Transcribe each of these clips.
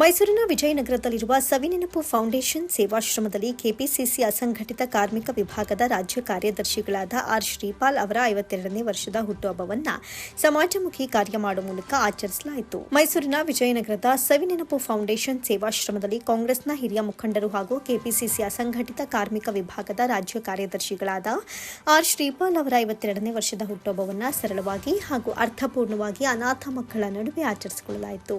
ಮೈಸೂರಿನ ವಿಜಯನಗರದಲ್ಲಿರುವ ಸವಿನೆನಪು foundation ಸೇವಾಶ್ರಮದಲ್ಲಿ KPCC ಅಸಂಘಟಿತ ಕಾರ್ಮಿಕ ವಿಭಾಗದ ರಾಜ್ಯ ಕಾರ್ಯದರ್ಶಿಗಳಾದ ಆರ್ ಶ್ರೀಪಾಲ್ ಅವರ ಐವತ್ತೆರಡನೇ ವರ್ಷದ ಹುಟ್ಟುಹಬ್ಬವನ್ನು ಸಮಾಜಮುಖಿ ಕಾರ್ಯ ಮಾಡುವ ಮೂಲಕ ಆಚರಿಸಲಾಯಿತು. ಮೈಸೂರಿನ ವಿಜಯನಗರದ ಸವಿನೆನಪು ಫೌಂಡೇಶನ್ ಸೇವಾಶ್ರಮದಲ್ಲಿ ಕಾಂಗ್ರೆಸ್ನ ಹಿರಿಯ ಮುಖಂಡರು ಹಾಗೂ ಕೆಪಿಸಿಸಿ ಅಸಂಘಟಿತ ಕಾರ್ಮಿಕ ವಿಭಾಗದ ರಾಜ್ಯ ಕಾರ್ಯದರ್ಶಿಗಳಾದ ಆರ್ ಶ್ರೀಪಾಲ್ ಅವರ ಐವತ್ತೆರಡನೇ ವರ್ಷದ ಹುಟ್ಟುಹಬ್ಬವನ್ನು ಸರಳವಾಗಿ ಹಾಗೂ ಅರ್ಥಪೂರ್ಣವಾಗಿ ಅನಾಥ ಮಕ್ಕಳ ನಡುವೆ ಆಚರಿಸಿಕೊಳ್ಳಲಾಯಿತು.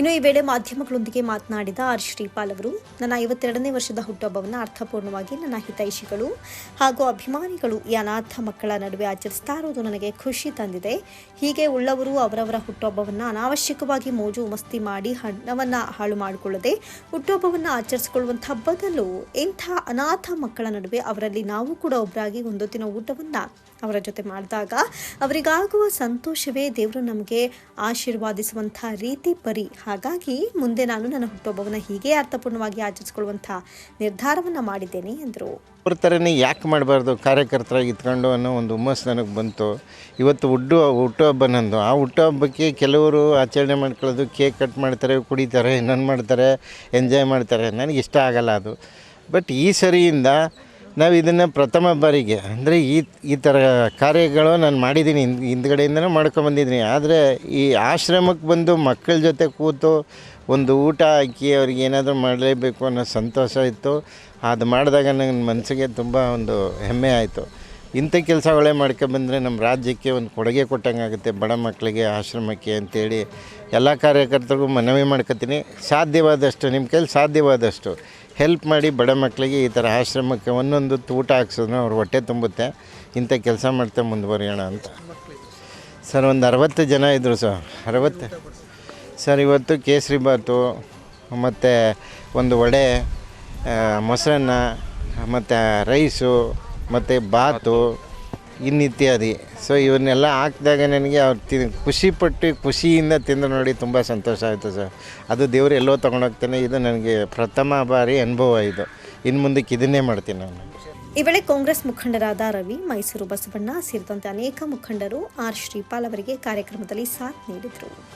ಇನ್ನು ಈ ವೇಳೆ ಮಾಧ್ಯಮಗಳೊಂದಿಗೆ ಮಾತನಾಡಿದ ಆರ್ ಶ್ರೀಪಾಲ್ ಅವರು, ನನ್ನ ಐವತ್ತೆರಡನೇ ವರ್ಷದ ಹುಟ್ಟುಹಬ್ಬವನ್ನು ಅರ್ಥಪೂರ್ಣವಾಗಿ ನನ್ನ ಹಿತೈಷಿಗಳು ಹಾಗೂ ಅಭಿಮಾನಿಗಳು ಈ ಅನಾಥ ಮಕ್ಕಳ ನಡುವೆ ಆಚರಿಸ್ತಾ ಇರೋದು ನನಗೆ ಖುಷಿ ತಂದಿದೆ. ಹೀಗೆ ಉಳ್ಳವರು ಅವರವರ ಹುಟ್ಟುಹಬ್ಬವನ್ನು ಅನಾವಶ್ಯಕವಾಗಿ ಮೋಜು ಮಸ್ತಿ ಮಾಡಿ ಹಣವನ್ನು ಹಾಳು ಮಾಡಿಕೊಳ್ಳದೆ ಹುಟ್ಟುಹಬ್ಬವನ್ನು ಆಚರಿಸಿಕೊಳ್ಳುವಂಥ ಬದಲು ಇಂಥ ಅನಾಥ ಮಕ್ಕಳ ನಡುವೆ ಅವರಲ್ಲಿ ನಾವು ಕೂಡ ಒಬ್ಬರಾಗಿ ಒಂದು ದಿನ ಊಟವನ್ನು ಅವರ ಜೊತೆ ಮಾಡಿದಾಗ ಅವರಿಗಾಗುವ ಸಂತೋಷವೇ ದೇವರು ನಮಗೆ ಆಶೀರ್ವಾದಿಸುವಂಥ ರೀತಿ ಪರಿ. ಹಾಗಾಗಿ ಮುಂದೆ ನಾನು ನನ್ನ ಹುಟ್ಟುಹಬ್ಬವನ್ನು ಹೀಗೆ ಅರ್ಥಪೂರ್ಣವಾಗಿ ಆಚರಿಸಿಕೊಳ್ಳುವಂಥ ನಿರ್ಧಾರವನ್ನು ಮಾಡಿದ್ದೇನೆ ಎಂದರು. ಅವ್ರ ಥರನೇ ಯಾಕೆ ಮಾಡಬಾರ್ದು? ಕಾರ್ಯಕರ್ತರಾಗಿ ಇತ್ಕೊಂಡು ಅನ್ನೋ ಒಂದು ಹುಮ್ಮಸ್ಸು ನನಗೆ ಬಂತು. ಇವತ್ತು ಹುಟ್ಟು, ಹುಟ್ಟುಹಬ್ಬ ನಂದು. ಆ ಹುಟ್ಟುಹಬ್ಬಕ್ಕೆ ಕೆಲವರು ಆಚರಣೆ ಮಾಡ್ಕೊಳ್ಳೋದು, ಕೇಕ್ ಕಟ್ ಮಾಡ್ತಾರೆ, ಕುಡಿತಾರೆ, ಇನ್ನೊಂದು ಮಾಡ್ತಾರೆ, ಎಂಜಾಯ್ ಮಾಡ್ತಾರೆ. ನನಗೆ ಇಷ್ಟ ಆಗಲ್ಲ ಅದು. ಬಟ್ ಈ ಸರಿಯಿಂದ ನಾವು ಇದನ್ನು ಪ್ರಥಮ ಬಾರಿಗೆ, ಅಂದರೆ ಈ ಈ ಥರ ಕಾರ್ಯಗಳು ನಾನು ಮಾಡಿದ್ದೀನಿ ಹಿಂದ್, ಹಿಂದ್ಗಡೆಯಿಂದನೂ ಮಾಡ್ಕೊಂಬಂದಿದ್ದೀನಿ ಆದರೆ ಈ ಆಶ್ರಮಕ್ಕೆ ಬಂದು ಮಕ್ಕಳ ಜೊತೆ ಕೂತು ಒಂದು ಊಟ ಹಾಕಿ ಅವ್ರಿಗೆ ಏನಾದರೂ ಮಾಡಲೇಬೇಕು ಅನ್ನೋ ಸಂತೋಷ ಇತ್ತು. ಅದು ಮಾಡಿದಾಗ ನನ್ನ ಮನಸ್ಸಿಗೆ ತುಂಬ ಒಂದು ಹೆಮ್ಮೆ ಆಯಿತು. ಇಂಥ ಕೆಲಸಗಳೇ ಮಾಡ್ಕೊಂಬಂದರೆ ನಮ್ಮ ರಾಜ್ಯಕ್ಕೆ ಒಂದು ಕೊಡುಗೆ ಕೊಟ್ಟಂಗೆ ಆಗುತ್ತೆ. ಬಡ ಮಕ್ಕಳಿಗೆ ಆಶ್ರಮಕ್ಕೆ ಅಂತೇಳಿ ಎಲ್ಲ ಕಾರ್ಯಕರ್ತರಿಗೂ ಮನವಿ ಮಾಡ್ಕೊತೀನಿ. ಸಾಧ್ಯವಾದಷ್ಟು ನಿಮ್ಮ ಕೈಲಿ ಸಾಧ್ಯವಾದಷ್ಟು. ಹೆಲ್ಪ್ ಮಾಡಿ ಬಡ ಮಕ್ಕಳಿಗೆ ಈ ಥರ ಆಶ್ರಮಕ್ಕೆ ಒಂದೊಂದು ಊಟ ಹಾಕ್ಸಿದ್ರೆ ಅವ್ರ ಹೊಟ್ಟೆ ತುಂಬುತ್ತೆ. ಇಂಥ ಕೆಲಸ ಮಾಡ್ತಾ ಮುಂದುವರಿಯೋಣ ಅಂತ. ಸರ್, ಒಂದು ಅರವತ್ತು ಜನ ಇದ್ದರು ಸರ್. ಅರವತ್ತು ಸರ್, ಇವತ್ತು ಕೇಸರಿ ಬಾತು, ಮತ್ತು ಒಂದು ವಡೆ ಮೊಸರನ್ನ, ಮತ್ತು ರೈಸು, ಮತ್ತು ಬಾತು ಇನ್ನಿತ್ಯಾದಿ. ಸೊ ಇವನ್ನೆಲ್ಲ ಹಾಕಿದಾಗ ನನಗೆ ಅವ್ರು ತಿ ಖುಷಿಪಟ್ಟು ಖುಷಿಯಿಂದ ತಿಂದು ನೋಡಿ ತುಂಬ ಸಂತೋಷ ಆಯಿತು ಸರ್. ಅದು ದೇವರು ಎಲ್ಲೋ ತೊಗೊಂಡೋಗ್ತಾನೆ ಇದು ನನಗೆ ಪ್ರಥಮ ಬಾರಿ ಅನುಭವ ಇದು. ಇನ್ನು ಮುಂದಕ್ಕೆ ಇದನ್ನೇ ಮಾಡ್ತೀನಿ ನಾನು. ಈ ವೇಳೆ ಕಾಂಗ್ರೆಸ್ ಮುಖಂಡರಾದ ರವಿ, ಮೈಸೂರು ಬಸವಣ್ಣ ಸೇರಿದಂತೆ ಅನೇಕ ಮುಖಂಡರು ಆರ್ ಶ್ರೀಪಾಲ್ ಅವರಿಗೆ ಕಾರ್ಯಕ್ರಮದಲ್ಲಿ ಸಾಥ್ ನೀಡಿದರು.